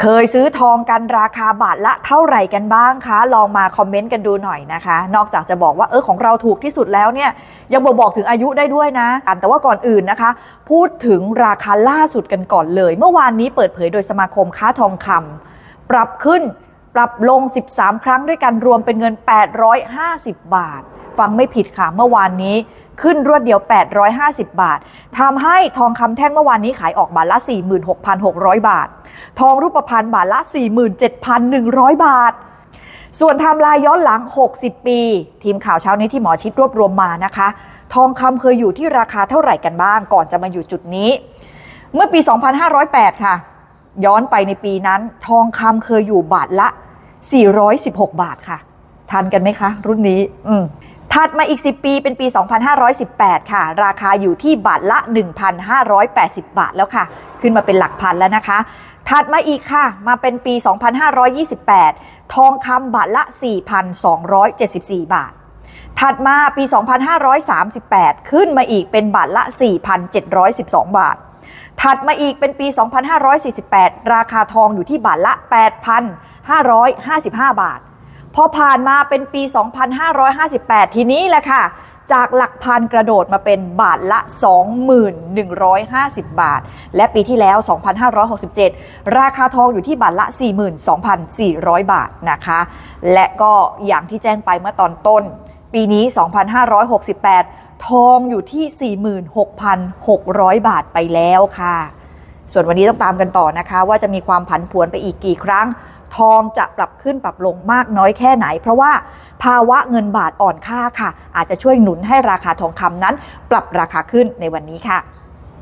เคยซื้อทองกันราคาบาทละเท่าไหร่กันบ้างคะ ลองมาคอมเมนต์กันดูหน่อยนะคะ นอกจากจะบอกว่าเออของเราถูกที่สุดแล้วเนี่ยยังบอกบอกถึงอายุได้ด้วยนะ แต่ว่าก่อนอื่นนะคะ พูดถึงราคาล่าสุดกันก่อนเลย เมื่อวานนี้เปิดเผยโดยสมาคมค้าทองคำปรับขึ้นปรับลง 13 ครั้งด้วยกันรวมเป็นเงิน 850 บาท ฟังไม่ผิดค่ะเมื่อวานนี้ ขึ้นรวดเดียว 850 บาททำให้ทองคำแท่งเมื่อวานนี้ขายออกบาทละ 46,600 บาท ทองรูปพรรณบาทละ 47,100 บาทส่วนไทม์ไลน์ย้อนหลัง 60 ปี ทีมข่าวเช้านี้ที่หมอชิดรวบรวมมานะคะ ทองคำเคยอยู่ที่ราคาเท่าไหร่กันบ้าง ก่อนจะมาอยู่จุดนี้ เมื่อปี 2508 ค่ะ ย้อนไปในปีนั้น ทองคำเคยอยู่บาทละ 416 บาทค่ะ ทันกันไหมคะ รุ่นนี้ อืม ถัดมาอีก 10 ปีเป็นปี 2518 ค่ะ ราคาอยู่ที่บาทละ 1,580 บาทแล้วค่ะ ขึ้นมาเป็นหลักพันแล้วนะคะ ถัดมาอีกค่ะ มาเป็นปี 2528 ทองคำบาทละ 4,274 บาท ถัดมาปี 2538 ขึ้นมาอีกเป็นบาทละ 4,712 บาท ถัดมาอีกเป็นปี 2548 ราคาทองอยู่ที่บาทละ 8,555 บาท พอผ่านมาเป็นปี 2558 ทีนี้แหละค่ะ จากหลักพันกระโดดมาเป็นบาทละ2150 บาท และปีที่แล้ว 2567 ราคาทองอยู่ที่บาทละ 42,400 บาทนะคะ และก็อย่างที่แจ้งไปเมื่อตอนต้น ปีนี้ 2568 ทองอยู่ที่ 46,600 บาทไปแล้วค่ะ ส่วนวันนี้ต้องตามกันต่อนะคะ ว่าจะมีความผันผวนไปอีกกี่ครั้ง ทองจะปรับขึ้นปรับลงมากน้อยแค่ไหน เพราะว่าภาวะเงินบาทอ่อนค่าค่ะ อาจจะช่วยหนุนให้ราคาทองคำนั้น ปรับราคาขึ้นในวันนี้ค่ะ